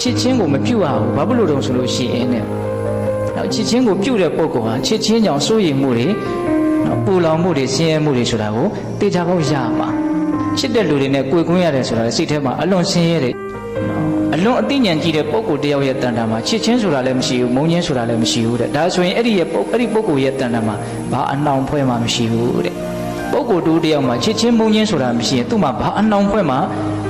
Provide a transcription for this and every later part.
ချစ်ချင်းကိုမပြုတ်ရဘူးဘာဖြစ်လို့တုံဆိုလို့ရှိရင်တဲ့နော်ချစ်ချင်းကိုပြုတ်တဲ့ပုဂ္ဂိုလ်ဟာချစ်ချင်းကြောင့်စိုးရိမ်မှုတွေနော်ပူလောင်မှုတွေဆင်းရဲမှုတွေဆိုတာကိုတေချာပေါက်ရပါချစ်တဲ့လူတွေနဲ့ကိုယ်ကွင်းရတယ်ဆိုတာစိတ်ထဲမှာအလွန်ဆင်းရဲတယ်နော်အလွန်အသိဉာဏ်ကြီးတဲ့ပုဂ္ဂိုလ်တယောက်ရဲ့တန်တာမှာချစ်ချင်းဆိုတာလည်းမရှိဘူးမုန်းချင်းဆိုတာလည်းမရှိဘူးတဲ့ဒါဆိုရင်အဲ့ဒီရဲ့ပုဂ္အဲ့ဒီပုဂ္ဂိုလ်ရဲ့တန်တာမှာဘာအနှောင်ဖွဲ့မှမရှိဘူးတဲ့ ပုဂ္ဂိုလ်တူတယောက်မှာချစ်ချင်းမုန်းချင်းဆိုတာမရှိရင်သူ့မှာဘာအနှောင်ဖွဲ့မှ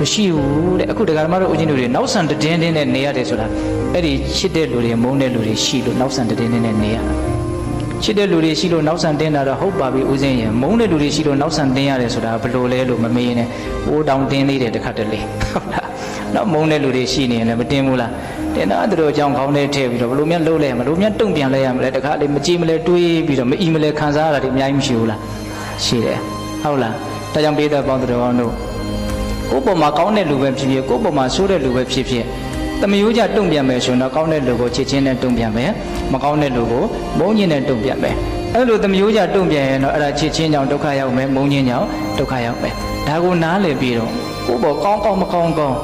မရှိဘူးတဲ့အခုဒကာဓမ္မတို့ဦးချင်းတို့တွေနောက်ဆန်တည်င်းတင်းနဲ့နေရတယ်ဆိုတာအဲ့ဒီချစ်တဲ့လူတွေမုန်းတဲ့လူတွေရှိလို့နောက်ဆန်တည်င်းတင်းနဲ့နေရတာချစ်တဲ့လူတွေရှိလို့နောက်ဆန်တင်းတာတော့ဟုတ်ပါပြီဦးစင်းရင်မုန်းတဲ့လူတွေရှိလို့နောက်ဆန်တင်းရတယ်ဆိုတာဘယ်လိုလဲလို့မမေးနဲ့ဟိုးတောင်တင်းသေးတယ်တစ်ခါတလေဟုတ်လားနောက်မုန်းတဲ့လူတွေရှိနေရင်လည်းမတင်းဘူးလားတင်တော့သူတို့အကြောင်းကောင်းတဲ့ထည့်ပြီးတော့ဘယ်လိုများလုပ်လဲမလို့များတုံ့ပြန်လဲရမလဲတခါလေမကြည့်မလဲတွေးပြီးတော့မအီမလဲခံစားရတာဒီအများကြီးမရှိဘူးလား ရှိတယ်ဟုတ်လားဒါကြောင့်ပေးတဲ့ပေါင်းတော်ကောင်းတို့ကိုယ့်ပုံမှာကောင်းတဲ့လူပဲဖြစ်ဖြစ်ကိုယ့်ပုံမှာဆိုးတဲ့လူပဲဖြစ်ဖြစ်တမယိုးကြတုံ့ပြန်မယ်ဆိုရင်တော့ကောင်းတဲ့လူကိုချစ်ချင်းနဲ့တုံ့ပြန်မယ်မကောင်းတဲ့လူကိုမုန်းချင်းနဲ့တုံ့ပြန်မယ်အဲ့လိုတမယိုးကြတုံ့ပြန်ရင်တော့အဲ့ဒါချစ်ချင်းကြောင့်ဒုက္ခရောက်မယ်မုန်းချင်းကြောင့်ဒုက္ခရောက်မယ်ဒါကိုနားလည်ပြီးတော့ကိုယ့်ဘောကောင်းကောင်းမကောင်းကောင်း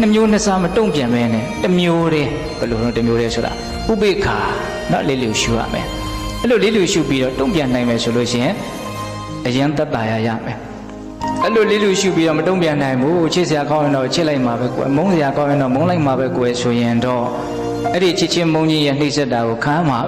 နှမျိုးနှစ်စားမတုံ့ပြန်မဲနဲ့တစ်မျိုးတည်းဘယ်လိုလဲတစ်မျိုးတည်းဆိုတာဥပိ္ပခာနော်လေးလေးရှုရမယ်အဲ့လိုလေးလေးရှုပြီးတော့တုံ့ပြန်နိုင်မယ်ဆိုလို့ရှိရင် အရင်သက်တာရရမယ်အဲ့လိုလေးလူရှုပြီးတော့မတုံ့ပြန်နိုင်ဘူးချစ်စရာကောင်းရင်တော့ချစ်လိုက်မှာပဲကွယ်မုန်းစရာကောင်းရင်တော့မုန်းလိုက်မှာပဲကွယ်ဆိုရင်တော့အဲ့ဒီချစ်ချင်းမုန်းချင်းရဲ့နှိမ့်ဆက်တာကိုခံမှာ